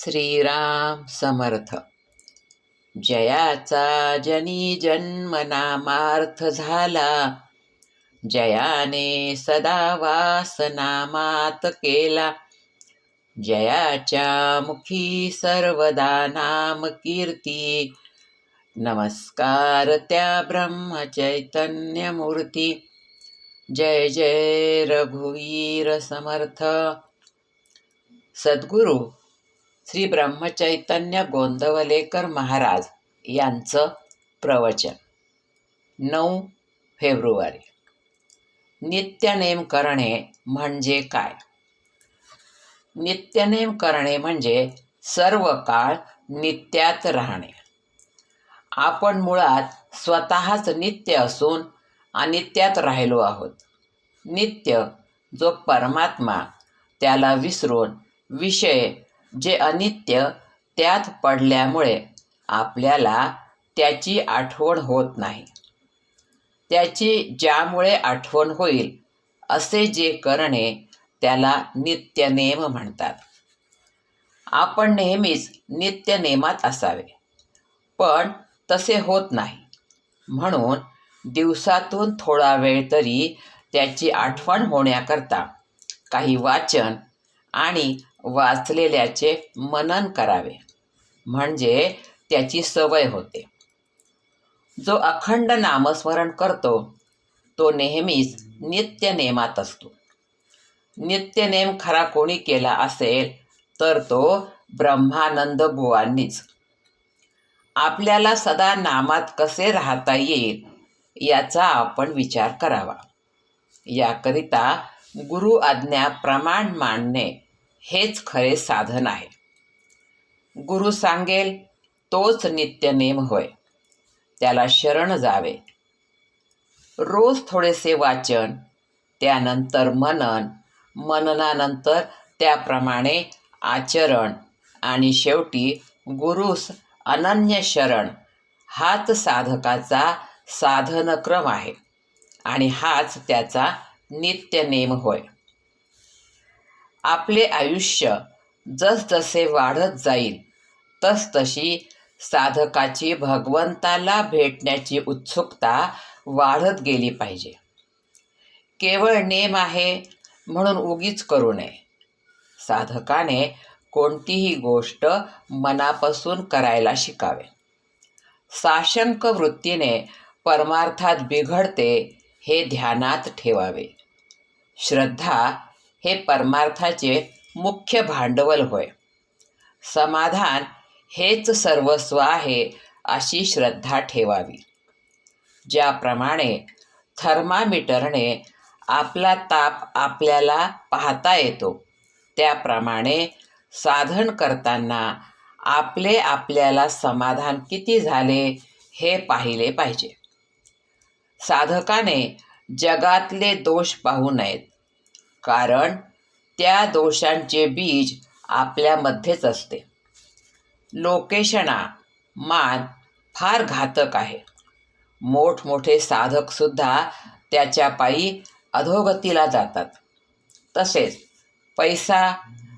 श्रीराम समर्थ। जयाचा जनी जन्म नामार्थ झाला। जयाने सदा वास नामात केला। जयाच्या मुखी सर्वदा नाम कीर्ती। नमस्कार त्या ब्रह्मचैतन्य मूर्ती जय जय रघुवीर समर्थ। सद्गुरू श्री ब्रह्मचैतन्य गोंदवलेकर महाराज यांचं प्रवचन. नऊ फेब्रुवारी. नित्यनेम करणे म्हणजे काय? नित्यनेम करणे म्हणजे सर्व काळ नित्यात राहणे. आपण मुळात स्वतःच नित्य असून अनित्यात राहिलो आहोत. नित्य जो परमात्मा त्याला विसरून विषय जे अनित्य त्यात पडल्यामुळे आपल्याला त्याची आठवण होत नाही. त्याची ज्यामुळे आठवण होईल असे जे करणे त्याला नित्यनेम म्हणतात. आपण नेहमीच नित्यनेमात असावे पण तसे होत नाही. म्हणून दिवसातून थोडा वेळ तरी त्याची आठवण होण्याकरता काही वाचन आणि वाचलेल्याचे मनन करावे. म्हणजे त्याची सवय होते. जो अखंड नामस्मरण करतो तो नेहमीच नित्यनेमात असतो. नित्यनेम खरा कोणी केला असेल तर तो ब्रह्मानंद बुवांनीच. आपल्याला सदा नामात कसे राहता येईल याचा आपण विचार करावा. याकरिता गुरु आज्ञा प्रमाण मांडणे हेच खरे साधन आहे. गुरु सांगेल तोच नित्यनेम होय. त्याला शरण जावे. रोज थोडेसे वाचन त्यानंतर मनन मननानंतर त्याप्रमाणे आचरण आणि शेवटी गुरुस अनन्य शरण हाच साधकाचा साधनक्रम आहे आणि हाच त्याचा नित्यनेम होय. आपले आयुष्य जसजसे वाढत जाईल तसतशी साधकाची भगवंताला भेटण्याची उत्सुकता वाढत गेली पाहिजे. केवळ नेम आहे म्हणून उगीच करू नये. साधकाने कोणतीही गोष्ट मनापासून करायला शिकावे. साशंक वृत्तीने परमार्थात बिघडते हे ध्यानात ठेवावे. श्रद्धा हे परमार्थाचे मुख्य भांडवल होय. समाधान हेच सर्वस्व आहे अशी श्रद्धा ठेवावी. ज्याप्रमाणे थर्मामीटरने आपला ताप आपल्याला पाहता येतो त्याप्रमाणे साधन करताना आपले आपल्याला समाधान किती झाले हे पाहिले पाहिजे. साधकाने जगातले दोष पाहू नयेत. कारण त्या दोषांचे बीज आपल्यामध्येच असते. लोकेशना मान फार घातक आहे. मोठमोठे साधकसुद्धा त्याच्या पायी अधोगतीला जातात. तसेच पैसा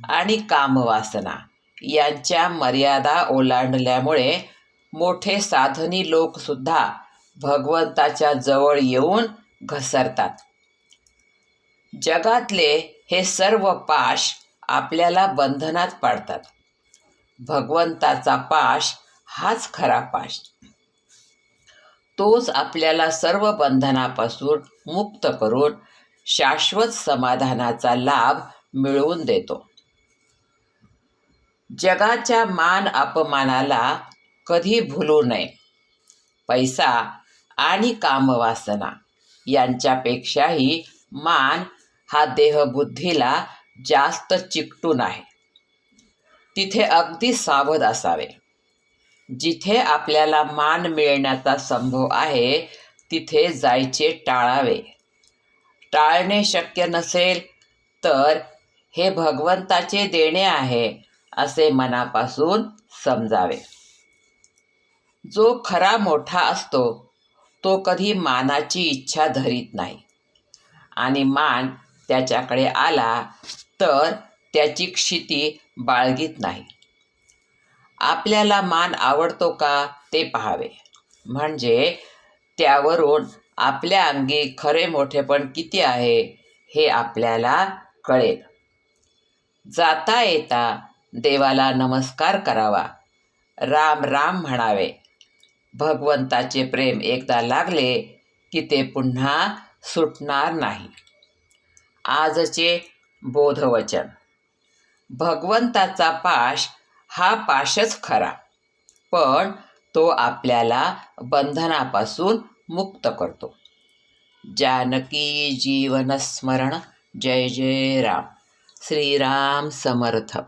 आणि कामवासना यांच्या मर्यादा ओलांडल्यामुळे मोठे साधनी लोकसुद्धा भगवंताच्या जवळ येऊन घसरतात. जगातले हे सर्व पाश आपल्याला बंधनात पाडतात. भगवंताचा पाश हाच खरा पाश. तोच आपल्याला सर्व बंधनापासून मुक्त करून शाश्वत समाधानाचा लाभ मिळवून देतो. जगाच्या मान अपमानाला कधी भुलू नये. पैसा आणि कामवासना यांच्यापेक्षाही मान हा देहबुद्धीला जास्त चिकटून आहे. तिथे अगदी सावध असावे. जिथे आपल्याला मान मिळण्याचा संभव आहे तिथे जायचे टाळावे. टाळणे शक्य नसेल तर हे भगवंताचे देणे आहे असे मनापासून समजावे. जो खरा मोठा असतो तो कधी मानाची इच्छा धरीत नाही. आणि मान त्याच्याकडे आला तर त्याची क्षिती बाळगीत नाही. आपल्याला मान आवडतो का ते पाहावे. म्हणजे त्यावरून आपल्या अंगी खरे मोठेपण किती आहे हे आपल्याला कळेल. जाता येता देवाला नमस्कार करावा. राम राम म्हणावे. भगवंताचे प्रेम एकदा लागले की ते पुन्हा सुटणार नाही. आजचे बोधवचन. भगवंताचा पाश हा पाशच खरा पण तो आपल्याला बंधनापासून मुक्त करतो. जानकी जीवनस्मरण जय जय राम. श्रीराम समर्थ.